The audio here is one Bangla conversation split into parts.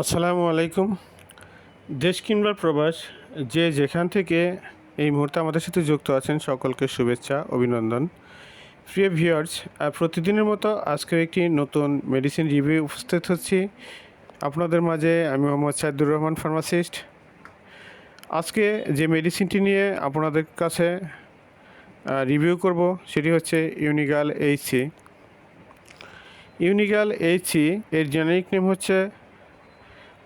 আসসালামু আলাইকুম। দেশ কিংবা প্রবাস, যে যেখান থেকে এই মুহূর্তে আমাদের সাথে যুক্ত আছেন, সকলকে শুভেচ্ছা, অভিনন্দন। প্রিয় ভিউয়ার্স প্রতিদিনের মতো আজকেও একটি নতুন মেডিসিন রিভিউ উপস্থিত হচ্ছি। আপনাদের মাঝে আমি মোহাম্মদ সাইদুর রহমান ফার্মাসিস্ট আজকে যে মেডিসিনটি নিয়ে আপনাদের কাছে রিভিউ করব, সেটি হচ্ছে ইউনিগাল এইচসি ইউনিগাল এইচসি এর জেনারিক নেম হচ্ছে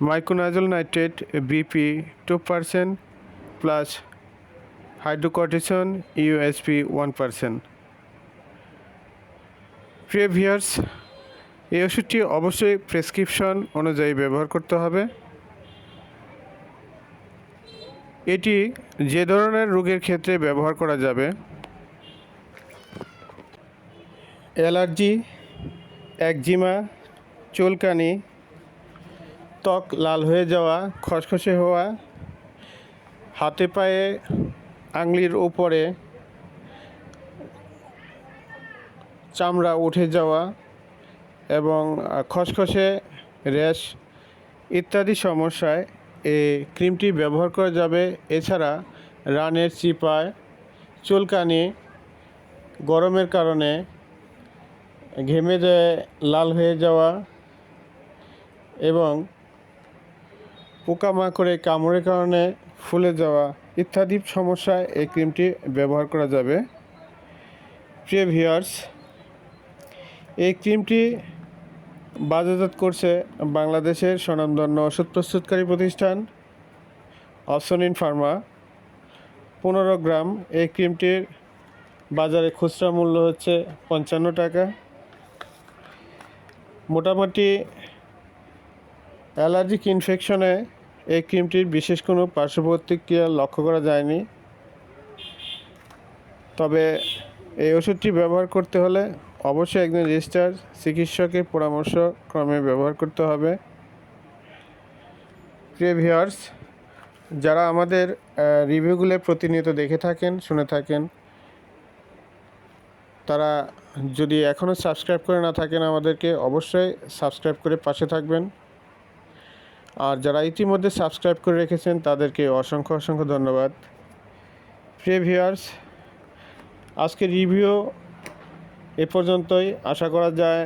miconazole nitrate BP two percent plus hydrocortisone USP one percent প্রিয় ভিয়ার্স এই ওষুধটি অবশ্যই প্রেসক্রিপশন অনুযায়ী ব্যবহার করতে হবে। এটি যে ধরনের রোগের ক্ষেত্রে ব্যবহার করা যাবে, অ্যালার্জি, একজিমা, চুলকানি ত্বক লাল হয়ে যাওয়া, খসখসে হওয়া, হাতে পায়ে আঙুলির উপরে চামড়া উঠে যাওয়া এবং খসখসে, র্যাশ ইত্যাদি সমস্যায় এই ক্রিমটি ব্যবহার করা যাবে। এছাড়া রানের চিপায়, চুলকানি গরমের কারণে ঘেমে যায়, লাল হয়ে যাওয়া এবং পোকামাকড়ে, কামড়ের কারণে ফুলে যাওয়া ইত্যাদি সমস্যায় এই ক্রিমটি ব্যবহার করা যাবে। প্রিয় ভিউয়ার্স, এই ক্রিমটি বাজারজাত করছে বাংলাদেশের স্বনামধন্য ওষুধ প্রস্তুতকারী প্রতিষ্ঠান অপশনিন ফার্মা। পনেরো গ্রাম এই ক্রিমটির বাজারে খুচরা মূল্য হচ্ছে পঞ্চান্ন টাকা। মোটামুটি অ্যালার্জিক ইনফেকশনে এই ক্রিমটির বিশেষ কোনো পার্শ্ব প্রতিক্রিয়া লক্ষ্য করা যায়নি। তবে এই ওষুধটি ব্যবহার করতে হলে অবশ্যই একজন রেজিস্টার চিকিৎসকের পরামর্শ ক্রমে ব্যবহার করতে হবে। প্রিয় ভিউয়ার্স, যারা আমাদের রিভিউগুলো প্রতিনিয়ত দেখে থাকেন, শুনে থাকেন, তারা যদি এখনও সাবস্ক্রাইব করে না থাকেন আমাদেরকে অবশ্যই সাবস্ক্রাইব করে পাশে থাকবেন। আর যারা ইতিমধ্যে সাবস্ক্রাইব করে রেখেছেন, তাদেরকে অসংখ্য অসংখ্য ধন্যবাদ। প্রিয় ভিউয়ার্স আজকে রিভিউ এ পর্যন্তই। আশা করা যায়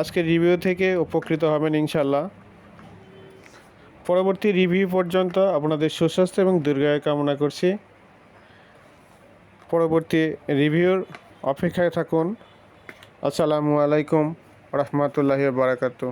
আজকে রিভিউ থেকে উপকৃত হবেন ইনশাল্লাহ পরবর্তী রিভিউ পর্যন্ত আপনাদের সুস্বাস্থ্য এবং দীর্ঘায়ু কামনা করছি। পরবর্তী রিভিউর অপেক্ষায় থাকুন। আসসালামু আলাইকুম রহমতুল্লাহি বারাকাতু